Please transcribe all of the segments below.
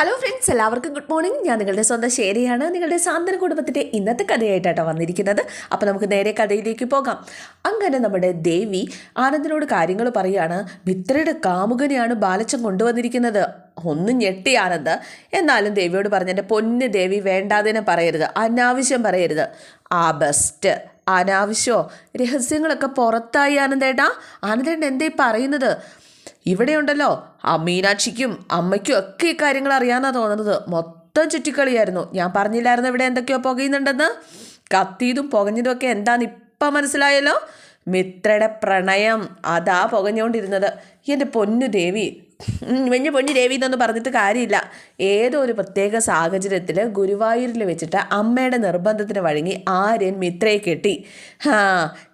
Hello friends എല്ലാവർക്കും good morning ഞാൻ നിങ്ങളുടെ സ്വന്തം ശേരിയാണ് നിങ്ങളുടെ സാന്ത്വന കുടുംബത്തിന്റെ ഇന്നത്തെ കഥയായിട്ടാണ് വന്നിരിക്കുന്നത്. അപ്പോൾ നമുക്ക് നേരെ കഥയിലേക്ക് പോകാം. അങ്ങനെ നമ്മുടെ ദേവി ആനന്ദിനോട് കാര്യങ്ങൾ പറയുകയാണ്. മിത്രയുടെ കാമുകനെയാണ് ബാലച്ചൻ കൊണ്ടുവന്നിരിക്കുന്നത്. ഒന്നും ഞെട്ടി ആനന്ദ്. എന്നാലും ദേവിയോട് പറഞ്ഞ എന്റെ പൊന്ന് ദേവി വേണ്ടാതിനെ പറയരുത്. അനാവശ്യം പറയരുത്. ആ ബെസ്റ്റ് അനാവശ്യമോ രഹസ്യങ്ങളൊക്കെ പുറത്തായി ആനന്ദേട്ടാ. ആനന്ദേട്ടൻ എന്തേ പറയുന്നത്? ഇവിടെയുണ്ടല്ലോ. ആ മീനാക്ഷിക്കും അമ്മയ്ക്കും ഒക്കെ കാര്യങ്ങൾ അറിയാനാ തോന്നുന്നത്. മൊത്തം ചുറ്റിക്കളിയായിരുന്നു. ഞാൻ പറഞ്ഞില്ലായിരുന്നു ഇവിടെ എന്തൊക്കെയോ പുകയുന്നുണ്ടെന്ന്. കത്തിയതും പുകഞ്ഞതും ഒക്കെ എന്താന്ന് ഇപ്പം മനസ്സിലായല്ലോ. മിത്രയുടെ പ്രണയം അതാ പുകഞ്ഞുകൊണ്ടിരുന്നത്. എന്റെ പൊന്നു ദേവി വലിയ പൊന്നി രവി എന്നൊന്നും പറഞ്ഞിട്ട് കാര്യമില്ല. ഏതോ ഒരു പ്രത്യേക സാഹചര്യത്തിൽ ഗുരുവായൂരിൽ വെച്ചിട്ട് അമ്മയുടെ നിർബന്ധത്തിന് വഴങ്ങി ആര്യൻ മിത്രയെ കെട്ടി. ഹാ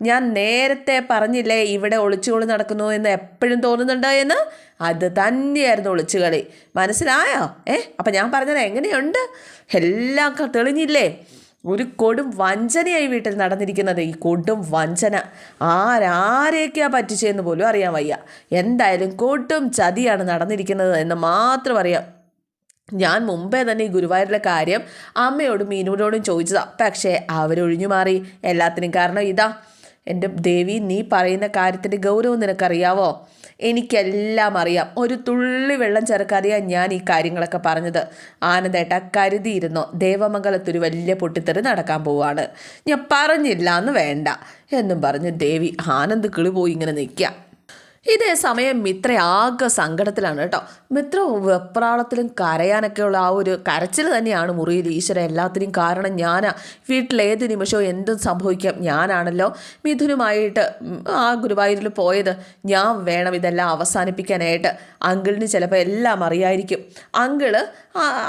ഞാൻ നേരത്തെ പറഞ്ഞില്ലേ ഇവിടെ ഒളിച്ചുകൊളി നടക്കുന്നു എന്ന് എപ്പോഴും തോന്നുന്നുണ്ട് എന്ന്? അത് തന്നെയായിരുന്നു ഒളിച്ചുകളി. മനസ്സിലായോ? ഏ അപ്പം ഞാൻ പറഞ്ഞത് എങ്ങനെയുണ്ട്? എല്ലാം തെളിഞ്ഞില്ലേ? ഒരു കൊടും വഞ്ചനയായി വീട്ടിൽ നടന്നിരിക്കുന്നത്. ഈ കൊടും വഞ്ചന. ആരാരെയൊക്കെയാ പറ്റിച്ചതെന്ന് പോലും അറിയാൻ വയ്യ. എന്തായാലും കൊടും ചതിയാണ് നടന്നിരിക്കുന്നത് എന്ന് മാത്രം അറിയാം. ഞാൻ മുമ്പേ തന്നെ ഈ ഗുരുവായൂരിലെ കാര്യം അമ്മയോടും മീനുവിനോടും ചോദിച്ചതാ. പക്ഷേ അവരൊഴിഞ്ഞു മാറി. എല്ലാത്തിനും കാരണം ഇതാ. എന്റെ ദേവി നീ പറയുന്ന കാര്യത്തിന്റെ ഗൗരവം നിനക്കറിയാവോ? എനിക്കെല്ലാം അറിയാം ഒരു തുള്ളി വെള്ളം ചേർക്കാതെയാണ് ഞാൻ ഈ കാര്യങ്ങളൊക്കെ പറഞ്ഞത്. ആനന്ദേട്ട കരുതിയിരുന്നോ ദേവമംഗലത്തൊരു വലിയ പൊട്ടിത്തെറി നടക്കാൻ പോവാണ്. ഞാൻ പറഞ്ഞില്ല എന്ന് വേണ്ട. എന്നും പറഞ്ഞ് ദേവി ആനന്ദ് കിളി പോയി ഇങ്ങനെ നിൽക്കുക ഇതേ സമയം മിത്ര ആകെ സങ്കടത്തിലാണ് കേട്ടോ. മിത്ര വെപ്രാളത്തിലും കരയാനൊക്കെയുള്ള ആ ഒരു കരച്ചിൽ തന്നെയാണ് മുറിയിൽ ഈശ്വര എല്ലാത്തിനും കാരണം. ഞാനാ വീട്ടിൽ ഏത് നിമിഷവും എന്തും സംഭവിക്കാം. ഞാനാണല്ലോ മിഥുനുമായിട്ട് ആ ഗുരുവായൂരിൽ പോയത്. ഞാൻ വേണം ഇതെല്ലാം അവസാനിപ്പിക്കാനായിട്ട്. അങ്കിളിന് ചിലപ്പോൾ എല്ലാം അറിയായിരിക്കും. അങ്കിൾ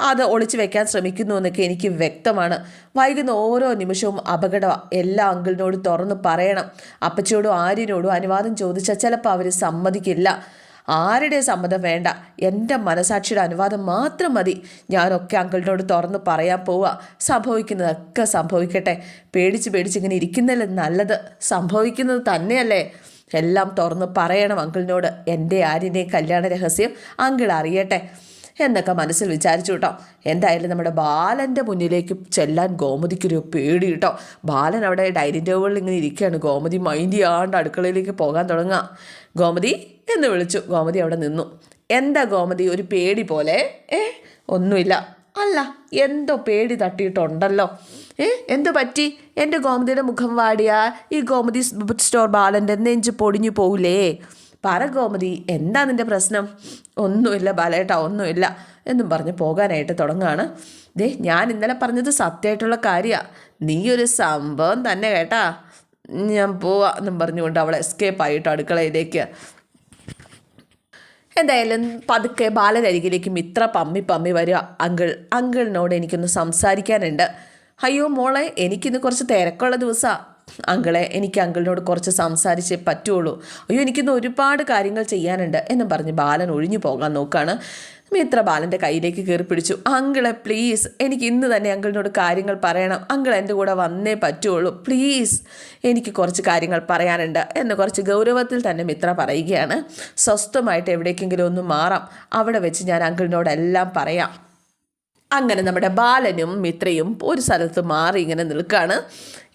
അത് ഒളിച്ചു വെക്കാൻ ശ്രമിക്കുന്നു എന്നൊക്കെ എനിക്ക് വ്യക്തമാണ്. വൈകുന്ന ഓരോ നിമിഷവും അപകടമാണ് എല്ലാ അങ്കിളിനോടും തുറന്ന് പറയണം. അപ്പച്ചിയോടും ആര്യനോടും അനുവാദം ചോദിച്ചാൽ ചിലപ്പോൾ അവർ സമ്മതിക്കില്ല. ആരുടെ സമ്മതം വേണ്ട. എന്റെ മനസാക്ഷിയുടെ അനുവാദം മാത്രം മതി. ഞാനൊക്കെ അങ്കിളിനോട് തുറന്ന് പറയാൻ പോവുക സംഭവിക്കുന്നതൊക്കെ സംഭവിക്കട്ടെ. പേടിച്ച് പേടിച്ച് ഇങ്ങനെ ഇരിക്കുന്നല്ലേ നല്ലത്. സംഭവിക്കുന്നത് തന്നെയല്ലേ. എല്ലാം തുറന്ന് പറയണം അങ്കിളിനോട്. എന്റെ ആര്യന്റെയും കല്യാണ രഹസ്യം അങ്കിൾ അറിയട്ടെ. എന്നൊക്കെ മനസ്സിൽ വിചാരിച്ചു കേട്ടോ. എന്തായാലും നമ്മുടെ ബാലന്റെ മുന്നിലേക്ക് ചെല്ലാൻ ഗോമതിക്കൊരു പേടി കേട്ടോ. ബാലൻ അവിടെ ഡൈനിങ് ടേബിളിൽ ഇങ്ങനെ ഇരിക്കുകയാണ്. ഗോമതി മൈൻഡ് ചെയ്യാണ്ട് അടുക്കളയിലേക്ക് പോകാൻ തുടങ്ങുക. ഗോമതി എന്ന് വിളിച്ചു. ഗോമതി അവിടെ നിന്നു. എന്താ ഗോമതി ഒരു പേടി പോലെ? ഏ? ഒന്നുമില്ല. അല്ല എന്തോ പേടി തട്ടിയിട്ടുണ്ടല്ലോ. ഏ? എന്ത് പറ്റി? എന്റെ ഗോമതിയുടെ മുഖം വാടിയാൽ ഈ ഗോമതി സ്റ്റോർ ബാലന്റെ നെഞ്ച് പൊടിഞ്ഞു പോവില്ലേ? പറ ഗോമതി എന്താ നിന്റെ പ്രശ്നം? ഒന്നുമില്ല ബാലേട്ടാ ഒന്നുമില്ല എന്നും പറഞ്ഞ് പോകാനായിട്ട് തുടങ്ങുകയാണ് ദേ ഞാൻ ഇന്നലെ പറഞ്ഞത് സത്യമായിട്ടുള്ള കാര്യമാണ് നീ ഒരു സംഭവം തന്നെ കേട്ടാ. ഞാൻ പോവാ എന്നും പറഞ്ഞുകൊണ്ട് അവളെ എസ്കേപ്പ് ആയിട്ട് അടുക്കളയിലേക്ക്. എന്തായാലും പതുക്കെ ബാലനരികിലേക്ക് മിത്ര പമ്മി പമ്മി വരിക അങ്കിൾ അങ്കിളിനോട് എനിക്കൊന്ന് സംസാരിക്കാനുണ്ട്. അയ്യോ മോളെ എനിക്കിന്ന് കുറച്ച് തിരക്കുള്ള ദിവസമാണ് അങ്കിളെ എനിക്ക് അങ്കിളിനോട് കുറച്ച് സംസാരിച്ചേ പറ്റുള്ളൂ. അയ്യോ എനിക്കിന്ന് ഒരുപാട് കാര്യങ്ങൾ ചെയ്യാനുണ്ട് എന്ന് പറഞ്ഞ് ബാലൻ ഒഴിഞ്ഞു പോകാൻ നോക്കുകയാണ് മിത്ര ബാലന്റെ കയ്യിലേക്ക് കയറി പിടിച്ചു. അങ്കിളെ പ്ലീസ് എനിക്ക് ഇന്ന് തന്നെ അങ്കിളിനോട് കാര്യങ്ങൾ പറയണം. അങ്കിൾ എന്റെ കൂടെ വന്നേ പറ്റുള്ളൂ. പ്ലീസ് എനിക്ക് കുറച്ച് കാര്യങ്ങൾ പറയാനുണ്ട് എന്ന് കുറച്ച് ഗൗരവത്തിൽ തന്നെ മിത്ര പറയുകയാണ്. സ്വസ്ഥമായിട്ട് എവിടേക്കെങ്കിലും ഒന്ന് മാറാം. അവിടെ വെച്ച് ഞാൻ അങ്കിളിനോടെല്ലാം പറയാം. അങ്ങനെ നമ്മുടെ ബാലനും മിത്രയും ഒരു സ്ഥലത്ത് മാറി ഇങ്ങനെ നിൽക്കുകയാണ്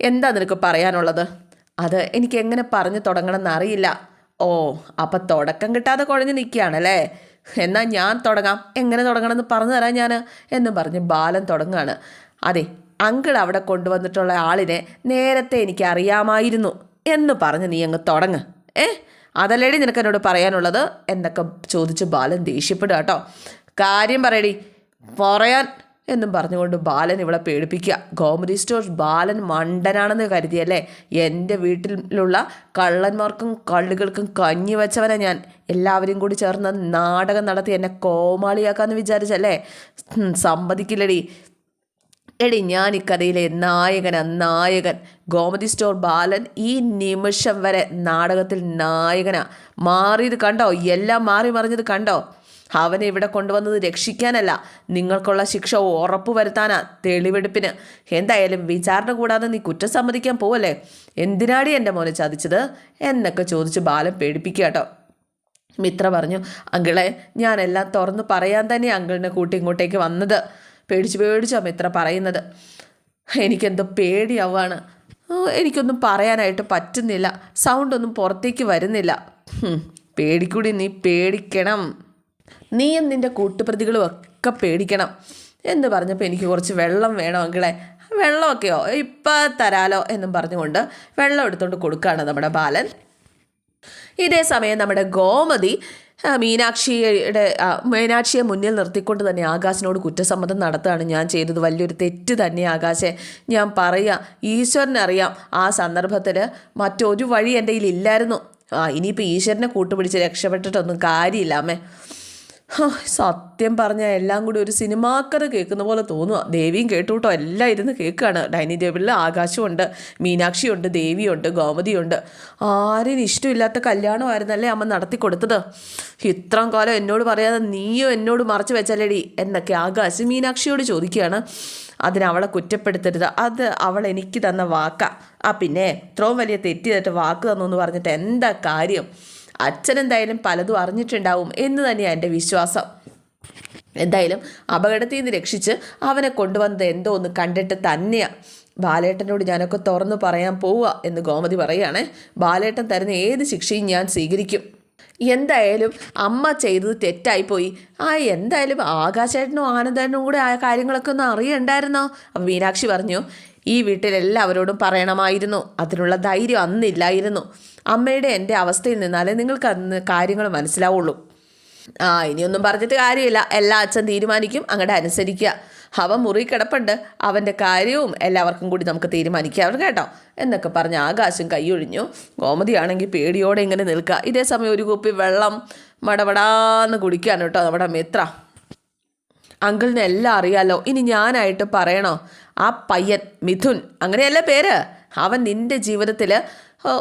എന്താ നിനക്ക് പറയാനുള്ളത്? അത് എനിക്ക് എങ്ങനെ പറഞ്ഞു തുടങ്ങണമെന്ന് അറിയില്ല. ഓ അപ്പം തുടക്കം കിട്ടാതെ കുഴഞ്ഞു നിൽക്കുകയാണല്ലേ? എന്നാൽ ഞാൻ തുടങ്ങാം. എങ്ങനെ തുടങ്ങണമെന്ന് പറഞ്ഞു തരാം ഞാൻ എന്ന് പറഞ്ഞ് ബാലൻ തുടങ്ങുകയാണ് അതെ അങ്കിൾ അവിടെ കൊണ്ടുവന്നിട്ടുള്ള ആളിനെ നേരത്തെ എനിക്ക് അറിയാമായിരുന്നു എന്ന് പറഞ്ഞ് നീ അങ്ങ് തുടങ്ങ്. ഏ? അതല്ലേടി നിനക്ക് എന്നോട് പറയാനുള്ളത്? എന്നൊക്കെ ചോദിച്ച് ബാലൻ ദേഷ്യപ്പെടുക കേട്ടോ. കാര്യം പറയടി പറയാൻ എന്നും പറഞ്ഞുകൊണ്ട് ബാലൻ ഇവളെ പേടിപ്പിക്കുക. ഗോമതി സ്റ്റോർ ബാലൻ മണ്ടനാണെന്ന് കരുതിയല്ലേ? എന്റെ വീട്ടിലുള്ള കള്ളന്മാർക്കും കള്ളുകൾക്കും കഞ്ഞി വെച്ചവനെ ഞാൻ. എല്ലാവരും കൂടി ചേർന്ന് നാടകം നടത്തി എന്നെ കോമാളിയാക്കാന്ന് വിചാരിച്ചല്ലേ? സമ്മതിക്കില്ലടി. എടി ഞാൻ ഈ കഥയിലെ നായകന നായകൻ. ഗോമതി സ്റ്റോർ ബാലൻ ഈ നിമിഷം വരെ നാടകത്തിൽ നായകനാ. മാറിയത് കണ്ടോ? എല്ലാം മാറി മറിഞ്ഞത് കണ്ടോ? അവനെ ഇവിടെ കൊണ്ടുവന്നത് രക്ഷിക്കാനല്ല. നിങ്ങൾക്കുള്ള ശിക്ഷ ഉറപ്പു വരുത്താനാ തെളിവെടുപ്പിന്. എന്തായാലും വിചാരണ കൂടാതെ നീ കുറ്റം സമ്മതിക്കാൻ പോവല്ലേ? എന്തിനാടി എന്റെ മോനെ ചതിച്ചത്? എന്നൊക്കെ ചോദിച്ച് ബാലൻ പേടിപ്പിക്കുക മിത്ര പറഞ്ഞു അങ്കിളെ ഞാനെല്ലാം തുറന്നു പറയാൻ തന്നെ അങ്കിളിനെ കൂട്ടി ഇങ്ങോട്ടേക്ക് വന്നത്. പേടിച്ച് പേടിച്ചോ മിത്ര പറയുന്നത്. എനിക്കെന്തോ പേടിയാവാണ് എനിക്കൊന്നും പറയാനായിട്ട് പറ്റുന്നില്ല. സൗണ്ടൊന്നും പുറത്തേക്ക് വരുന്നില്ല. പേടിക്കൂടി നീ പേടിക്കണം. നീയും നിന്റെ കൂട്ടുപ്രതികളും ഒക്കെ പേടിക്കണം എന്ന് പറഞ്ഞപ്പോൾ എനിക്ക് കുറച്ച് വെള്ളം വേണം അങ്കിളെ. വെള്ളമൊക്കെയോ? ഇപ്പം തരാലോ എന്നും പറഞ്ഞുകൊണ്ട് വെള്ളം എടുത്തുകൊണ്ട് കൊടുക്കുകയാണ് നമ്മുടെ ബാലൻ. ഇതേ സമയം നമ്മുടെ ഗോമതി മീനാക്ഷിയുടെ മീനാക്ഷിയെ മുന്നിൽ നിർത്തിക്കൊണ്ട് തന്നെ ആകാശിനോട് കുറ്റസമ്മതം നടത്തുകയാണ് ഞാൻ ചെയ്തത്. വലിയൊരു തെറ്റ് തന്നെ ആകാശെ. ഞാൻ പറയാം ഈശ്വരനറിയാം ആ സന്ദർഭത്തിൽ മറ്റൊരു വഴി എന്റെ കയ്യിൽ ഇല്ലായിരുന്നു. ആ ഇനിയിപ്പോൾ ഈശ്വരനെ കൂട്ടുപിടിച്ച് രക്ഷപ്പെട്ടിട്ടൊന്നും കാര്യമില്ല അമ്മേ. സത്യം പറഞ്ഞാൽ എല്ലാം കൂടി ഒരു സിനിമാക്കഥ കേൾക്കുന്ന പോലെ തോന്നുക ദേവിയും കേട്ടുട്ടോ എല്ലാം ഇരുന്ന് കേൾക്കുകയാണ് ഡൈനിങ് ടേബിളിൽ ആകാശമുണ്ട് മീനാക്ഷിയുണ്ട് ദേവിയുണ്ട് ഗോമതിയുണ്ട്. ആരും ഇഷ്ടമില്ലാത്ത കല്യാണമായിരുന്നല്ലേ അമ്മ നടത്തി കൊടുത്തത്? ഇത്രയും കാലം എന്നോട് പറയാതെ നീയോ എന്നോട് മറച്ചു വെച്ചാലേടി എന്നൊക്കെ ആകാശ് മീനാക്ഷിയോട് ചോദിക്കുകയാണ്. അതിനവളെ കുറ്റപ്പെടുത്തരുത്. അത് അവൾ എനിക്ക് തന്ന വാക്കാ. ആ പിന്നെ ഇത്രയും വലിയ തെറ്റ് വാക്ക് തന്നു എന്ന് പറഞ്ഞിട്ട് എന്താ കാര്യം? അച്ഛൻ എന്തായാലും പലതും അറിഞ്ഞിട്ടുണ്ടാവും എന്ന് തന്നെയാണ് എന്റെ വിശ്വാസം. എന്തായാലും അപകടത്തിൽ നിന്ന് രക്ഷിച്ച് അവനെ കൊണ്ടുവന്നത് എന്തോ ഒന്ന് കണ്ടിട്ട് തന്നെയാണ് ബാലേട്ടനോട് ഞാനൊക്കെ തുറന്നു പറയാൻ പോവുക എന്ന് ഗോമതി പറയുകയാണേ. ബാലേട്ടൻ തരുന്ന ഏത് ശിക്ഷയും ഞാൻ സ്വീകരിക്കും. എന്തായാലും അമ്മ ചെയ്തത് തെറ്റായിപ്പോയി. ആ എന്തായാലും ആകാശേട്ടനും ആനന്ദനും കൂടെ ആ കാര്യങ്ങളൊക്കെ ഒന്ന് അറിയണ്ടായിരുന്നോ? അപ്പം മീനാക്ഷി പറഞ്ഞു ഈ വീട്ടിൽ എല്ലാവരോടും പറയണമായിരുന്നു. അതിനുള്ള ധൈര്യം അന്നില്ലായിരുന്നു. അമ്മയുടെ എന്റെ അവസ്ഥയിൽ നിന്നാലേ നിങ്ങൾക്ക് അന്ന് കാര്യങ്ങൾ മനസ്സിലാവുള്ളൂ. ആ ഇനിയൊന്നും പറഞ്ഞിട്ട് കാര്യമില്ല. എല്ലാ അച്ഛൻ തീരുമാനിക്കും. അങ്ങോട്ട് അനുസരിക്കുക അവൻ മുറി കിടപ്പുണ്ട്. അവന്റെ കാര്യവും എല്ലാവർക്കും കൂടി നമുക്ക് തീരുമാനിക്കാം കേട്ടോ. എന്നൊക്കെ പറഞ്ഞ് ആകാശം കൈയൊഴിഞ്ഞു. ഗോമതിയാണെങ്കിൽ പേടിയോടെ ഇങ്ങനെ നിൽക്കുക ഇതേ സമയം ഒരു കുപ്പി വെള്ളം മടപടാന്ന് കുടിക്കാൻ കേട്ടോ നമ്മുടെ മിത്ര. അങ്കിളിന് എല്ലാം അറിയാലോ. ഇനി ഞാനായിട്ട് പറയണോ? ആ പയ്യൻ മിഥുൻ അങ്ങനെയല്ല പേര്? അവൻ നിന്റെ ജീവിതത്തിൽ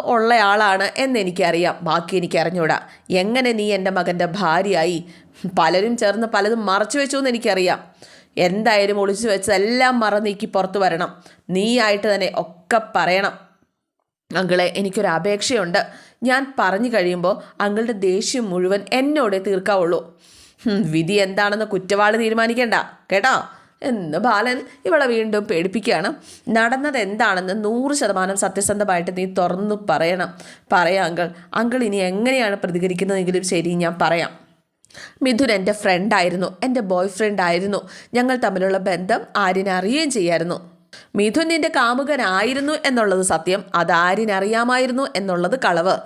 ഉള്ള ആളാണ് എന്നെനിക്കറിയാം ബാക്കി എനിക്ക് അറിഞ്ഞൂടാ. എങ്ങനെ നീ എന്റെ മകന്റെ ഭാര്യയായി? പലരും ചേർന്ന് പലതും മറച്ചു വെച്ചു എന്ന് എനിക്കറിയാം. എന്തായാലും ഒളിച്ചു വെച്ചതെല്ലാം മറ നീക്കി പുറത്തു വരണം. നീയായിട്ട് തന്നെ ഒക്കെ പറയണം. അങ്കിളെ എനിക്കൊരു അപേക്ഷയുണ്ട്. ഞാൻ പറഞ്ഞു കഴിയുമ്പോൾ അങ്കിളുടെ ദേഷ്യം മുഴുവൻ എന്നോടെ തീർക്കാവുള്ളൂ. വിധി എന്താണെന്ന് കുറ്റവാളി തീരുമാനിക്കേണ്ട കേട്ടോ? എന്ന് ബാലൻ ഇവളെ വീണ്ടും പേടിപ്പിക്കുകയാണ്. നടന്നത് എന്താണെന്ന് നൂറ് ശതമാനം സത്യസന്ധമായിട്ട് നീ തുറന്നു പറയണം. പറയാം അങ്കിൾ. അങ്കിൾ ഇനി എങ്ങനെയാണ് പ്രതികരിക്കുന്നതെങ്കിലും ശരി ഞാൻ പറയാം. മിഥുൻ എന്റെ ഫ്രണ്ടായിരുന്നു എന്റെ ബോയ് ഫ്രണ്ട് ആയിരുന്നു. ഞങ്ങൾ തമ്മിലുള്ള ബന്ധം ആര്യനെ അറിയുകയും ചെയ്യായിരുന്നു. മിഥുൻ നിന്റെ കാമുകനായിരുന്നു എന്നുള്ളത് സത്യം അത് ആര്യനറിയാമായിരുന്നു എന്നുള്ളത് കളവ്.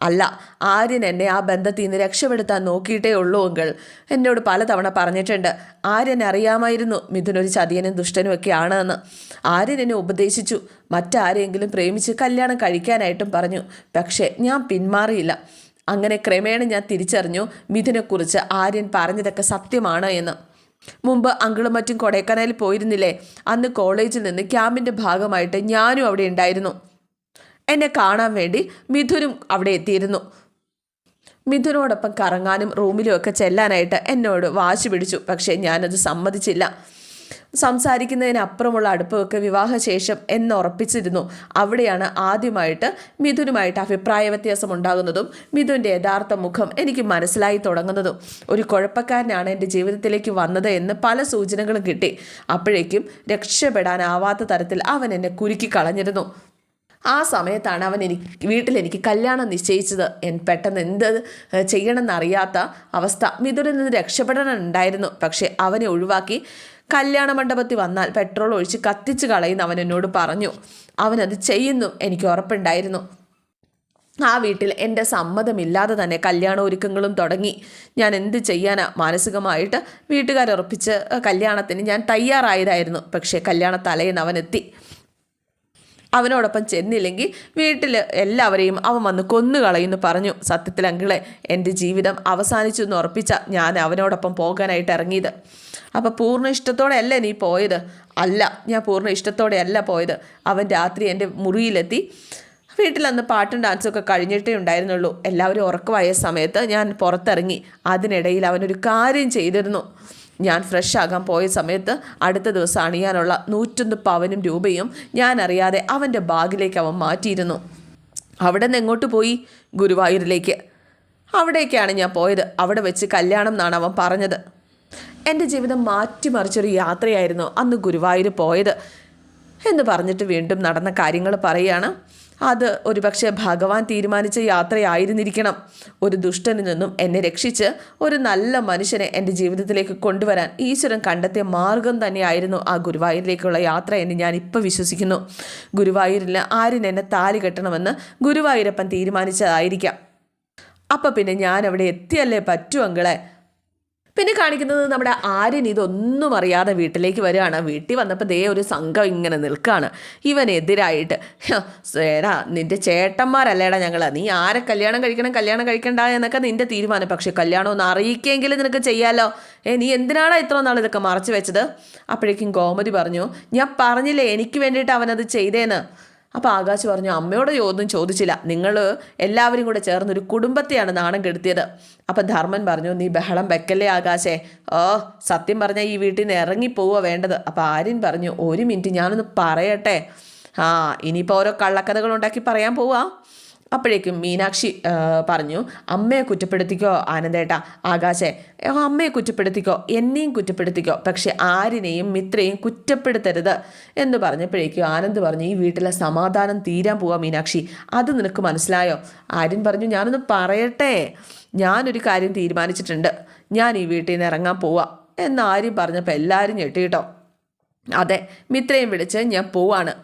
അല്ല ആര്യൻ എന്നെ ആ ബന്ധത്തിൽ നിന്ന് രക്ഷപ്പെടുത്താൻ നോക്കിയിട്ടേ ഉള്ളൂ എങ്കിൽ എന്നോട് പലതവണ പറഞ്ഞിട്ടുണ്ട് ആര്യൻ അറിയാമായിരുന്നു മിഥുൻ ഒരു ചതിയനും ദുഷ്ടനും ഒക്കെ ആണെന്ന്. ആര്യൻ എന്നെ ഉപദേശിച്ചു. മറ്റാരെങ്കിലും പ്രേമിച്ച് കല്യാണം കഴിക്കാനായിട്ടും പറഞ്ഞു. പക്ഷേ ഞാൻ പിന്മാറിയില്ല. അങ്ങനെ ക്രമേണ ഞാൻ തിരിച്ചറിഞ്ഞു മിഥുനെക്കുറിച്ച് ആര്യൻ പറഞ്ഞതൊക്കെ സത്യമാണ് എന്ന്. മുമ്പ് അങ്കിളും മറ്റും കൊടൈക്കനാലിൽ പോയിരുന്നില്ലേ? അന്ന് കോളേജിൽ നിന്ന് ക്യാമ്പിന്റെ ഭാഗമായിട്ട് ഞാനും അവിടെ ഉണ്ടായിരുന്നു. എന്നെ കാണാൻ വേണ്ടി മിഥുനും അവിടെ എത്തിയിരുന്നു. മിഥുനോടൊപ്പം കറങ്ങാനും റൂമിലും ഒക്കെ ചെല്ലാനായിട്ട് എന്നോട് വാശി പിടിച്ചു. പക്ഷേ ഞാനത് സമ്മതിച്ചില്ല. സംസാരിക്കുന്നതിനപ്പുറമുള്ള അടുപ്പമൊക്കെ വിവാഹശേഷം എന്നുറപ്പിച്ചിരുന്നു അവിടെയാണ് ആദ്യമായിട്ട് മിഥുനുമായിട്ട് അഭിപ്രായ വ്യത്യാസം ഉണ്ടാകുന്നതും മിഥുന്റെ യഥാർത്ഥ മുഖം എനിക്ക് മനസ്സിലായി തുടങ്ങുന്നതും. ഒരു കുഴപ്പക്കാരനാണ് എന്റെ ജീവിതത്തിലേക്ക് വന്നത് എന്ന് പല സൂചനകളും കിട്ടി. അപ്പോഴേക്കും രക്ഷപ്പെടാനാവാത്ത തരത്തിൽ അവൻ എന്നെ കുരുക്കി കളഞ്ഞിരുന്നു. ആ സമയത്താണ് അവൻ എനിക്ക് വീട്ടിൽ എനിക്ക് കല്യാണം നിശ്ചയിച്ചത്. എൻ പെട്ടെന്ന് എന്ത് ചെയ്യണമെന്നറിയാത്ത അവസ്ഥ മിഥുനിൽ നിന്ന് രക്ഷപ്പെടണമുണ്ടായിരുന്നു പക്ഷേ അവനെ ഒഴിവാക്കി കല്യാണ മണ്ഡപത്തിൽ വന്നാൽ പെട്രോൾ ഒഴിച്ച് കത്തിച്ച് കളയുന്ന അവൻ എന്നോട് പറഞ്ഞു. അവനത് ചെയ്യുന്നു എനിക്ക് ഉറപ്പുണ്ടായിരുന്നു. ആ വീട്ടിൽ എന്റെ സമ്മതമില്ലാതെ തന്നെ കല്യാണ ഒരുക്കങ്ങളും തുടങ്ങി. ഞാൻ എന്ത് ചെയ്യാനാ മാനസികമായിട്ട് വീട്ടുകാരുറപ്പിച്ച് കല്യാണത്തിന് ഞാൻ തയ്യാറായതായിരുന്നു. പക്ഷേ കല്യാണ അവൻ എത്തി. അവനോടൊപ്പം ചെന്നില്ലെങ്കിൽ വീട്ടിൽ എല്ലാവരെയും അവൻ വന്ന് കൊന്നുകളയുമെന്ന് പറഞ്ഞു. സത്യത്തിൽ അങ്കിളെ എന്റെ ജീവിതം അവസാനിച്ചു എന്ന് ഉറപ്പിച്ച ഞാൻ അവനോടൊപ്പം പോകാനായിട്ട് ഇറങ്ങിയത്. അപ്പോൾ പൂർണ ഇഷ്ടത്തോടെ അല്ലേ നീ പോയത്? അല്ല ഞാൻ പൂർണ ഇഷ്ടത്തോടെ അല്ല പോയത്. അവൻ രാത്രി എന്റെ മുറിയിലെത്തി. വീട്ടിലന്ന് പാട്ടും ഡാൻസും ഒക്കെ കഴിഞ്ഞിട്ടേ ഉണ്ടായിരുന്നുള്ളൂ. എല്ലാവരും ഉറക്കമായ സമയത്ത് ഞാൻ പുറത്തിറങ്ങി. അതിനിടയിൽ അവനൊരു കാര്യം ചെയ്തിരുന്നു. ഞാൻ ഫ്രഷ് ആകാൻ പോയ സമയത്ത് അടുത്ത ദിവസം അണിയാനുള്ള നൂറ്റൊന്ന് പവനും രൂപയും ഞാൻ അറിയാതെ അവന്റെ ബാഗിലേക്ക് അവൻ മാറ്റിയിരുന്നു. അവിടെ നിന്ന് എങ്ങോട്ട് പോയി? ഗുരുവായൂരിലേക്ക്. അവിടേക്കാണ് ഞാൻ പോയത്. അവിടെ വെച്ച് കല്യാണം എന്നാണ് അവൻ പറഞ്ഞത്. എന്റെ ജീവിതം മാറ്റിമറിച്ചൊരു യാത്രയായിരുന്നു അന്ന് ഗുരുവായൂർ പോയത്. എന്ന് പറഞ്ഞിട്ട് വീണ്ടും നടന്ന കാര്യങ്ങൾ പറയുകയാണ്. അത് ഒരുപക്ഷെ ഭഗവാൻ തീരുമാനിച്ച യാത്രയായിരുന്നിരിക്കണം. ഒരു ദുഷ്ടനിൽ നിന്നും എന്നെ രക്ഷിച്ച് ഒരു നല്ല മനുഷ്യനെ എന്റെ ജീവിതത്തിലേക്ക് കൊണ്ടുവരാൻ ഈശ്വരൻ കണ്ടെത്തിയ മാർഗം തന്നെയായിരുന്നു ആ ഗുരുവായൂരിലേക്കുള്ള യാത്ര എന്ന് ഞാൻ ഇപ്പോൾ വിശ്വസിക്കുന്നു. ഗുരുവായൂരിൽ ആരും എന്നെ താലി കെട്ടണമെന്ന് ഗുരുവായൂരപ്പൻ തീരുമാനിച്ചതായിരിക്കാം. അപ്പം പിന്നെ ഞാൻ അവിടെ എത്തിയല്ലേ പറ്റൂ അങ്കിളെ? പിന്നെ കാണിക്കുന്നത് നമ്മുടെ ആര്യൻ ഇതൊന്നും അറിയാതെ വീട്ടിലേക്ക് വരികയാണ്. വീട്ടിൽ വന്നപ്പോൾ ദേ ഒരു സംഘം ഇങ്ങനെ നിൽക്കുകയാണ്. ഇവനെതിരായിട്ട് ഹ്, നിന്റെ ചേട്ടന്മാരല്ലേടാ ഞങ്ങൾ നീ ആരെ കല്യാണം കഴിക്കണം കല്യാണം കഴിക്കണ്ട എന്നൊക്കെ നിന്റെ തീരുമാനം. പക്ഷേ കല്യാണം ഒന്ന് നിനക്ക് ചെയ്യാലോ. ഏ നീ എന്തിനാടാ ഇത്ര നാൾ ഇതൊക്കെ മറച്ചു വെച്ചത്? അപ്പോഴേക്കും ഗോമതി പറഞ്ഞു ഞാൻ പറഞ്ഞില്ലേ എനിക്ക് വേണ്ടിയിട്ട് അവനത് ചെയ്തേന്ന്. അപ്പോൾ ആകാശ് പറഞ്ഞു അമ്മയോട് ഒന്നും ചോദിച്ചില്ല. നിങ്ങൾ എല്ലാവരും കൂടെ ചേർന്ന് ഒരു കുടുംബത്തെയാണ് നാണം കെടുത്തിയത്. അപ്പം ധർമ്മൻ പറഞ്ഞു നീ ബഹളം വെക്കല്ലേ ആകാശേ? ഓ സത്യം പറഞ്ഞാൽ ഈ വീട്ടിൽ നിന്ന് ഇറങ്ങിപ്പോവുക വേണ്ടത്. അപ്പോൾ ആര്യൻ പറഞ്ഞു ഒരു മിനിറ്റ് ഞാനൊന്ന് പറയട്ടെ? ആ ഇനിയിപ്പോൾ ഓരോ കള്ളക്കഥകൾ ഉണ്ടാക്കി പറയാൻ പോവാ. അപ്പോഴേക്കും മീനാക്ഷി പറഞ്ഞു അമ്മയെ കുറ്റപ്പെടുത്തിക്കോ ആനന്ദേട്ട ആകാശെ. അമ്മയെ കുറ്റപ്പെടുത്തിക്കോ എന്നെയും കുറ്റപ്പെടുത്തിക്കോ. പക്ഷെ ആരിനെയും മിത്രയും കുറ്റപ്പെടുത്തരുത്. എന്ന് പറഞ്ഞപ്പോഴേക്കും ആനന്ദ് പറഞ്ഞു ഈ വീട്ടിലെ സമാധാനം തീരാൻ പോവാ മീനാക്ഷി. അത് നിനക്ക് മനസ്സിലായോ? ആര്യൻ പറഞ്ഞു ഞാനൊന്ന് പറയട്ടെ. ഞാനൊരു കാര്യം തീരുമാനിച്ചിട്ടുണ്ട്. ഞാൻ ഈ വീട്ടിൽ നിന്ന് ഇറങ്ങാൻ പോവാ. എന്ന് ആര്യം പറഞ്ഞപ്പോൾ എല്ലാവരും ഞെട്ടിയിട്ടോ. അതെ മിത്രയും വിളിച്ച് ഞാൻ പോവാണ്.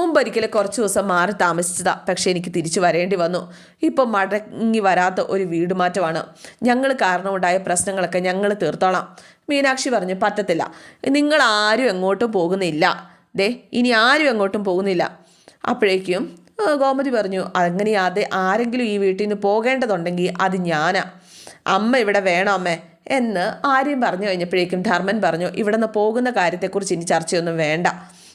മുമ്പൊരിക്കൽ കുറച്ച് ദിവസം മാറി താമസിച്ചതാ. പക്ഷേ എനിക്ക് തിരിച്ചു വരേണ്ടി വന്നു. ഇപ്പം മടങ്ങി വരാത്ത ഒരു വീട് മാറ്റമാണ്. ഞങ്ങൾ കാരണമുണ്ടായ പ്രശ്നങ്ങളൊക്കെ ഞങ്ങൾ തീർത്തോളാം. മീനാക്ഷി പറഞ്ഞു പറ്റത്തില്ല. നിങ്ങൾ ആരും എങ്ങോട്ടും പോകുന്നില്ല. ദേ ഇനി ആരും എങ്ങോട്ടും പോകുന്നില്ല. അപ്പോഴേക്കും ഗോമതി പറഞ്ഞു അങ്ങനെ ആരെങ്കിലും ഈ വീട്ടിൽ നിന്ന് പോകേണ്ടതുണ്ടെങ്കിൽ അത് ഞാനാ. അമ്മ ഇവിടെ വേണോ അമ്മേ. എന്ന് ആര്യം പറഞ്ഞു കഴിഞ്ഞപ്പോഴേക്കും ധർമ്മൻ പറഞ്ഞു ഇവിടെ നിന്ന് പോകുന്ന കാര്യത്തെക്കുറിച്ച് ഇനി ചർച്ചയൊന്നും വേണ്ട.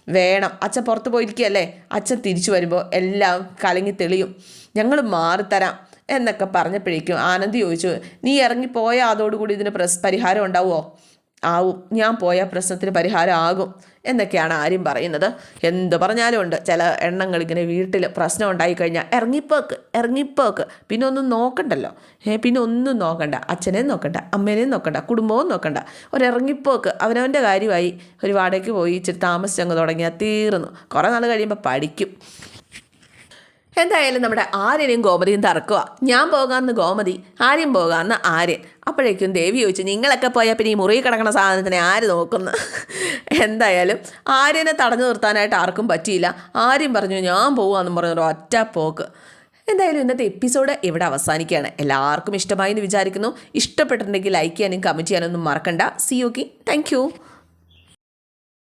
വേണം. അച്ഛൻ പുറത്ത് പോയിരിക്കുകയല്ലേ? അച്ഛൻ തിരിച്ചു വരുമ്പോൾ എല്ലാം കലങ്ങി തെളിയും. ഞങ്ങൾ മാറിത്തരാം എന്നൊക്കെ പറഞ്ഞപ്പോഴേക്കും ആനന്ദ് ചോദിച്ചു നീ ഇറങ്ങിപ്പോയാൽ അതോടുകൂടി ഇതിന് പ്രസ് പരിഹാരം ഉണ്ടാവുമോ ആവും ഞാൻ പോയ പ്രശ്നത്തിന് പരിഹാരം ആകും എന്നൊക്കെയാണ് ആരും പറയുന്നത്. എന്ത് പറഞ്ഞാലും ഉണ്ട്. ചില എണ്ണങ്ങൾ ഇങ്ങനെ വീട്ടിൽ പ്രശ്നം ഉണ്ടായി ഉണ്ടായിക്കഴിഞ്ഞാൽ ഇറങ്ങിപ്പോക്ക് ഇറങ്ങിപ്പോക്ക്. പിന്നെ ഒന്നും നോക്കണ്ടല്ലോ. ഏ പിന്നെ ഒന്നും നോക്കണ്ട. അച്ഛനെയും നോക്കണ്ട അമ്മേനെയും നോക്കണ്ട കുടുംബവും നോക്കണ്ട. ഒരു ഇറങ്ങിപ്പോക്ക് അവനവന്റെ കാര്യമായി ഒരു വാടകയ്ക്ക് പോയി ഇച്ചിരി താമസിച്ചങ്ങ് തുടങ്ങിയാൽ തീർന്നു. കുറേ നാൾ കഴിയുമ്പോൾ പഠിക്കും. എന്തായാലും നമ്മുടെ ആര്യനും ഗോമതിയും തറക്കുക. ഞാൻ പോകാമെന്ന് ഗോമതി ആര്യം പോകാമെന്ന് ആര്യൻ. അപ്പോഴേക്കും ദേവി ചോദിച്ചു നിങ്ങളൊക്കെ പോയാൽ പിന്നെ ഈ മുറി കിടക്കുന്ന സാധനത്തിനെ ആര് നോക്കുന്നു? എന്തായാലും ആര്യനെ തടഞ്ഞു നിർത്താനായിട്ട് ആർക്കും പറ്റിയില്ല. ആര്യം പറഞ്ഞു ഞാൻ പോകാമെന്ന് പറഞ്ഞൊരു ഒറ്റ പോക്ക്. എന്തായാലും ഇന്നത്തെ എപ്പിസോഡ് ഇവിടെ അവസാനിക്കുകയാണ്. എല്ലാവർക്കും ഇഷ്ടമായി എന്ന് വിചാരിക്കുന്നു. ഇഷ്ടപ്പെട്ടിട്ടുണ്ടെങ്കിൽ ലൈക്ക് ചെയ്യാനും കമന്റ് ചെയ്യാനൊന്നും മറക്കണ്ട. C okay thank